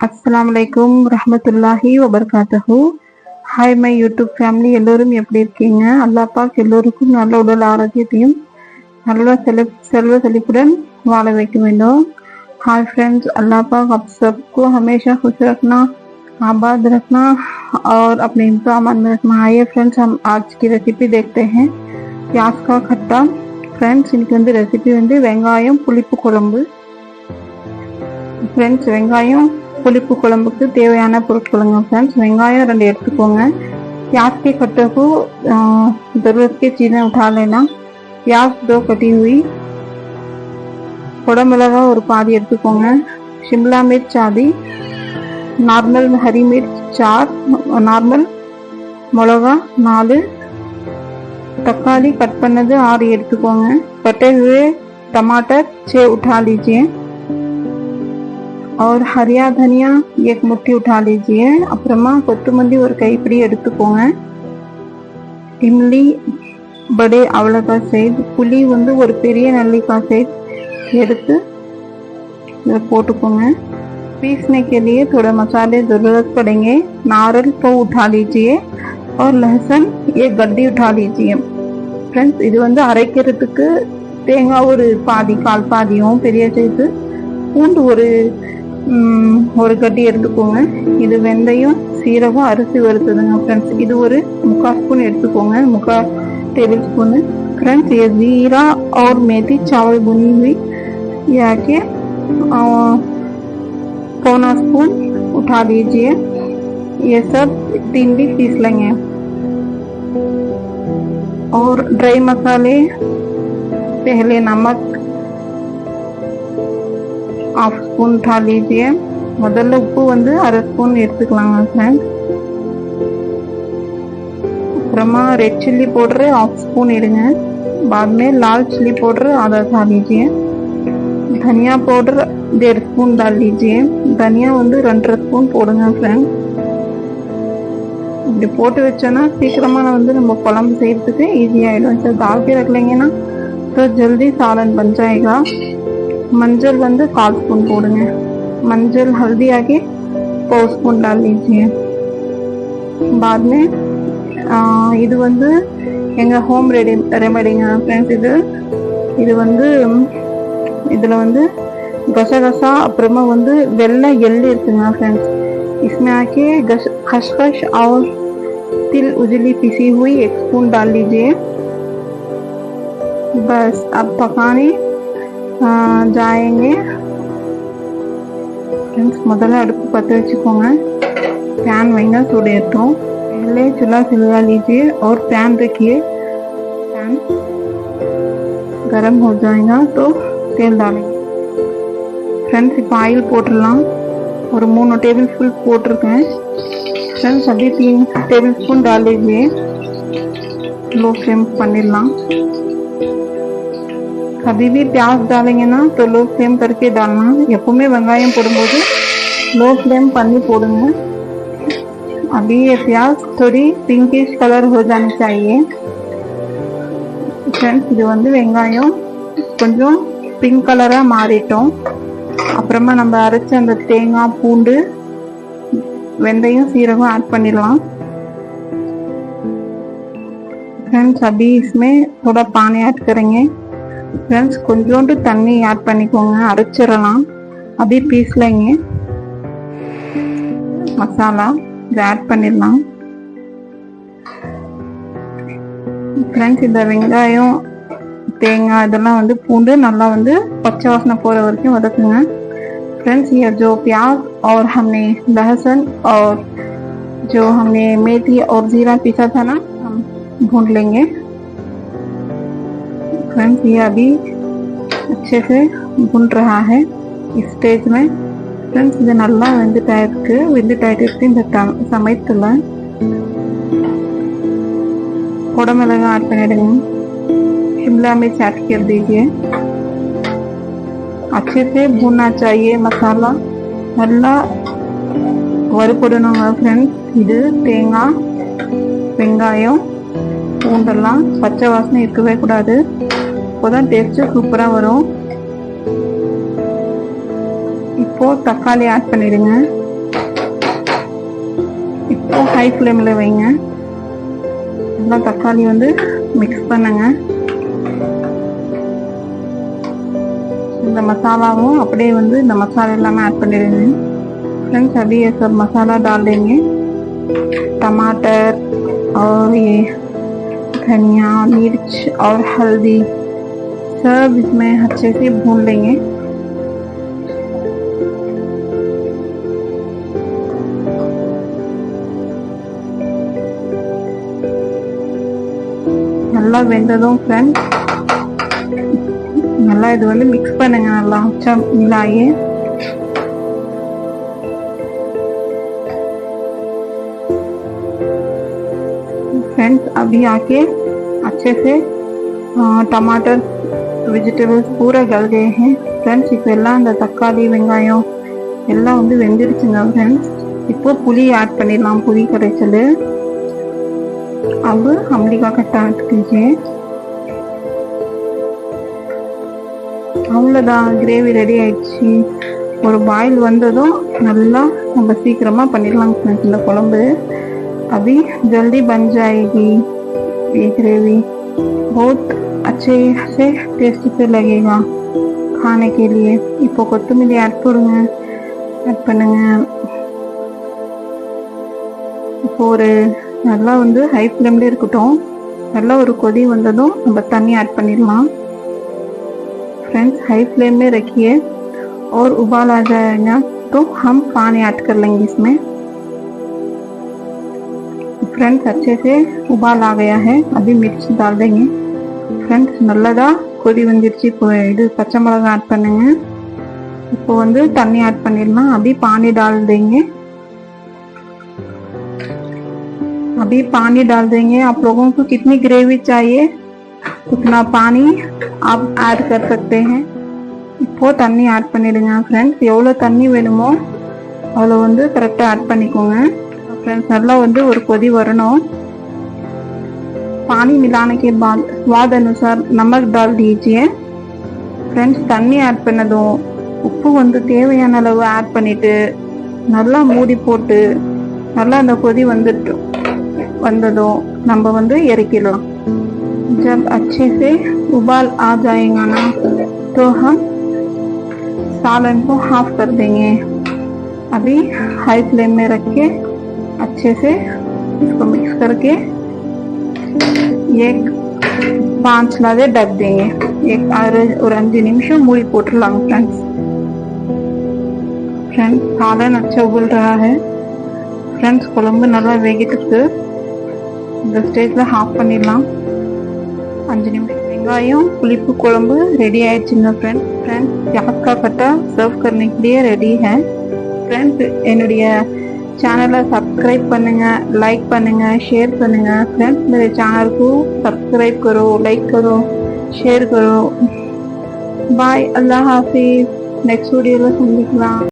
அஸ்ஸலாமு அலைக்கும் ரஹமத்துல்லாஹி வபர்காத்தஹு ஹாய் மை யூடியூப் ஃபேமிலி எல்லோரும் எப்படி இருக்கீங்க அல்லாஹ் பாக் எல்லோருக்கும் நல்ல உடல் ஆரோக்கியத்தையும் நல்ல செல செல்வ செழிப்புடன் வாழ வைக்க வேண்டும் हाय फ्रेंड्स अल्लाह पाक आप सबको हमेशा खुश रखना आबाद रखना और अपने इंतजाम में रखना आइए फ्रेंड्स हम आज की रेसिपी देखते हैं प्याज का खट्टा ஃப்ரெண்ட்ஸ் இன்னைக்கு வந்து ரெசிபி வந்து வெங்காயம் புளிப்பு குழம்பு ஃப்ரெண்ட்ஸ் வெங்காயம் புளிப்பு குழம்புக்கு தேவையான பொருட்களுங்க ஃப்ரெண்ட்ஸ் வெங்காயம் ரெண்டு எடுத்துக்கோங்க. प्याज के कट्टों சீன ज़रूरत की चीज़ें उठा लेना குடமிளகா ஒரு பாதி எடுத்துக்கோங்க. சிம்லா மிர்ச் ஆதி. நார்மல் ஹரி மிர்ச் சார் நார்மல் மிளகா நாலு. தக்காளி கட் பண்ணது ஆறு எடுத்துக்கோங்க. கட்டே ஹுவே டமாட்டர் சே உட்டா और हरिया धनिया एक मुट्ठी उठा लीजिए அப்புறமா கொத்தமல்லி ஒரு கைப்பிடி எடுத்துக்கோங்க இம்லி படே அவ்வளோக்கா சைஸ் புளி வந்து ஒரு பெரிய நெல்லிக்காய் சைஸ் எடுத்து இதை போட்டுக்கோங்க पीसने के लिए थोड़े मसाले ज़रूरत पड़ेंगे नारियल को उठा लीजिए और लहसुन एक गड्डी उठा लीजिए ஃப்ரெண்ட்ஸ் இது வந்து அரைக்கிறதுக்கு தேங்காய் ஒரு பாதி கால் பாதியும் பெரிய சைஸு பூண்டு ஒரு ம், ஒரு கட்டி எடுத்துக்கோங்க இது வெந்தயம் சீரகம் அரிசி வறுத்ததுங்க ஃப்ரெண்ட்ஸ் இது ஒரு முக்கால் ஸ்பூன் எடுத்துக்கோங்க முக்கால் टेबल स्पून है फ्रेंड्स ये जीरा और मेथी चावल बुनी हुई ये आके अ, पौना स्पून उठा लीजिए ये सब तीन भी पीस लेंगे और ड्राई मसाले पहले नमक ஆஃப் ஸ்பூன் தாளிலேயே முதல்ல உப்பு வந்து அரை ஸ்பூன் எடுத்துக்கலாங்க ஃப்ரெண்ட் அப்புறமா red chilli powder half spoon எடுங்க. बाद லால் சில்லி चिली அதை आधा डाल लीजिए धनिया पाउडर डेढ़ स्पून डाल लीजिए வந்து ரெண்டரை ஸ்பூன் போடுங்க ஃப்ரெண்ட் இப்படி போட்டு வச்சோன்னா சீக்கிரமாக வந்து நம்ம குழம்பு செய்யறதுக்கு ஈஸியாகிடும் சார் தால் के रख ஜல்தி சாலன் तो मंजल வந்து கால் ஸ்பூன் போடுங்க मंजल हल्दी आके पौ स्पून डाल लीजिए बाद में ஆஹ் இது வந்து எங்கள் ஹோம் ரெடி ரெமடிங்க ஃப்ரெண்ட்ஸ் இது இது வந்து இதில் வந்து கசகசா அப்புறமா வந்து வெள்ளை எள்ளு இருக்குங்க ஃப்ரெண்ட்ஸ் इसमें आके गश- खसखस और तिल उजली पिसी हुई एक स्पून डाल लीजिए बस अब पकाने आ, जाएंगे फ्रेंड्स முதல்ல அடுப்பு பற்ற வச்சுக்கோங்க पैन வைங்க சூடேற்றும் पहले चूल्हा सिलवा लीजिए और पैन रखिए पैन गरम हो जाएगा तो तेल डालेंगे ஃப்ரெண்ட்ஸ் இப்போ ஆயில் போட்டுடலாம் ஒரு மூணு டேபிள் ஸ்பூன் போட்டிருக்கேன் ஃப்ரெண்ட்ஸ் அப்படியே तीन டேபிள் ஸ்பூன் डाल लीजिए लो फ्लेम பண்ணிடலாம் कभी भी प्याज डालेंगे ना तो लो फ्लेम करके डालना எப்பவுமே வெங்காயம் போடும்போது लो फ्लेम பண்ணி போடுங்க अभी ये प्याज थोड़ी पिंकिश कलर हो जानी चाहिए ஃப்ரெண்ட்ஸ் இது வந்து வெங்காயம் கொஞ்சம் பிங்க் கலராக மாறிட்டோம் அப்புறமா நம்ம அரைச்ச அந்த தேங்காய் பூண்டு வெந்தயம் சீரகம் ऐड பண்ணிடலாம் फ्रेंड्स अभी इसमें थोड़ा पानी ऐड करेंगे फ्रेंड्स கொஞ்சோண்டு தண்ணி ऐड பண்ணிக்கோங்க அரைச்சிடலாம் अभी पीस लेंगे மசாலா இதை ஆட் பண்ணிடலாம் ஃப்ரெண்ட்ஸ் இந்த வெங்காயம் தேங்காய் இதெல்லாம் வந்து பூண்டு நல்லா வந்து பச்சை வாசனை போகிற வரைக்கும் வதக்குங்க फ्रेंड्स ये जो प्याज और हमने लहसुन और जो हमने मेथी और जीरा पीसा था ना हम भून लेंगे फ्रेंड्स ये अभी अच्छे से भुन रहा है इस स्टेज में ஃப்ரெண்ட்ஸ் இது நல்லா வெந்துட்டாயிருக்கு இருக்கு வெந்துட்டாயிட்டு இருக்கு இந்த ட- சமயத்துல குடமிளகா ஆட் பண்ணிடுங்க शिमला मिर्च ऐड कर दीजिए अच्छे से भूनना चाहिए मसाला நல்லா வறுபடணுங்க ஃப்ரெண்ட்ஸ் இது தேங்காய் வெங்காயம் பூண்டெல்லாம் பச்சை வாசனை இருக்கவே கூடாது அப்போதான் டேஸ்ட்டு சூப்பராக வரும் இப்போ தக்காளி ஆட் பண்ணிடுங்க ஹை ஃப்ளேமில் வைங்க நல்லா தக்காளி வந்து மிக்ஸ் பண்ணுங்க இந்த மசாலாவும் அப்படியே வந்து இந்த மசாலா எல்லாமே ऐड பண்ணிடுங்க फ्रेंड्स अभी ये सब मसाला डाल देंगे टमाटर और ये धनिया मिर्च और हल्दी सब इसमें अच्छे से भून लेंगे நல்லா வெந்ததும் ஃப்ரெண்ட்ஸ் நல்லா இது வந்து மிக்ஸ் பண்ணுங்க நல்லா अच्छा मिलाइए फ्रेंड्स अभी आके अच्छे से आ, टमाटर வெஜிடபிள்ஸ் பூரா கல் गए हैं ஃப்ரெண்ட்ஸ் இப்போ எல்லாம் இந்த தக்காளி வெங்காயம் எல்லாம் வந்து வெந்துடுச்சுங்க ஃப்ரெண்ட்ஸ் இப்போ புளி ஆட் பண்ணிடலாம் புளி கரைச்சல் अब अमली का खट्टा ऐड कीजिए அவ்வளோதான் கிரேவி ரெடி ஆயிடுச்சு ஒரு பாயில் வந்ததும் நல்லா நம்ம சீக்கிரமாக பண்ணிடலாம் friends இந்த குழம்பு अभी जल्दी बन जाएगी ये ग्रेवी बहुत अच्छे से टेस्ट से लगेगा खाने के लिए இப்போ கொத்தமல்லி ஆட் போடுங்க ஆட் பண்ணுங்க இப்போ ஒரு நல்லா வந்து ஹை ஃப்ளேம்ல இருக்கட்டும் நல்லா ஒரு கொதி வந்ததும் நம்ம தண்ணி ऐड பண்ணிடலாம் फ्रेंड्स हाई फ्लेम में रखिए और उबाल आ जाएगा तो हम पानी ऐड कर लेंगे इसमें फ्रेंड्स अच्छे से उबाल आ गया है अभी मिर्च डाल देंगे ஃப்ரெண்ட்ஸ் நல்லதா கொதி வந்துருச்சு இப்போ இது பச்சை மிளகாய் ஆட் பண்ணுங்க இப்போ வந்து தண்ணி ஆட் பண்ணிடலாம் अभी पानी डाल देंगे अभी पानी डाल देंगे आप लोगों को कितनी ग्रेवी चाहिए उतना पानी आप ऐड कर सकते हैं இப்போ தண்ணி ஆட் பண்ணிடுங்க ஃப்ரெண்ட்ஸ் எவ்வளோ தண்ணி வேணுமோ அவ்வளோ வந்து கரெக்டாக ஆட் பண்ணிக்கோங்க फ्रेंड्स நல்லா வந்து ஒரு கொதி வரணும் पानी मिलाने के बाद स्वाद अनुसार नमक डाल दीजिए ஃப்ரெண்ட்ஸ் தண்ணி ஆட் பண்ணதும் உப்பு வந்து தேவையான அளவு ஆட் பண்ணிட்டு நல்லா மூடி போட்டு நல்லா அந்த கொதி வந்துட்டு வந்ததும் நம்ம வந்து இறக்கிடலாம் जब अच्छे से उबाल आ जाएगा ना तो हम सालन को हाफ कर देंगे अभी हाई फ्लेम में रख के अच्छे से इसको मिक्स करके एक पाँच लादे ढक देंगे एक और அஞ்சு நிமிஷம் மூடி போட்டுடலாம் फ्रेंड्स फ्रेंड्स सालन अच्छा उबल रहा है ஃப்ரெண்ட்ஸ் குழம்பு நல்லா வேகிட்டு இருக்கு இந்த ஸ்டேஜில் ஆஃப் பண்ணிடலாம் அஞ்சு நிமிஷம் வெங்காயம் புளிப்பு குழம்பு ரெடி ஆயிடுச்சுங்க ஃப்ரெண்ட்ஸ் फ्रेंड्स प्याज का कट्टा सर्व करने के लिए रेडी है फ्रेंड्स என்னுடைய சேனலை સબસ્ક્રાઇબ பண்ணுங்கள் લાઈક பண்ணுங்கள் શેર பண்ணுங்கள் ફ્રેન્ડ્સ मेरे ચેનલ को સબસ્ક્રાઇબ કરો લાઈક કરો શેર કરો બાય અલ્લાહ હાફિઝ નેક્સ્ટ વિડીયોவில் સંદિக்கலாம்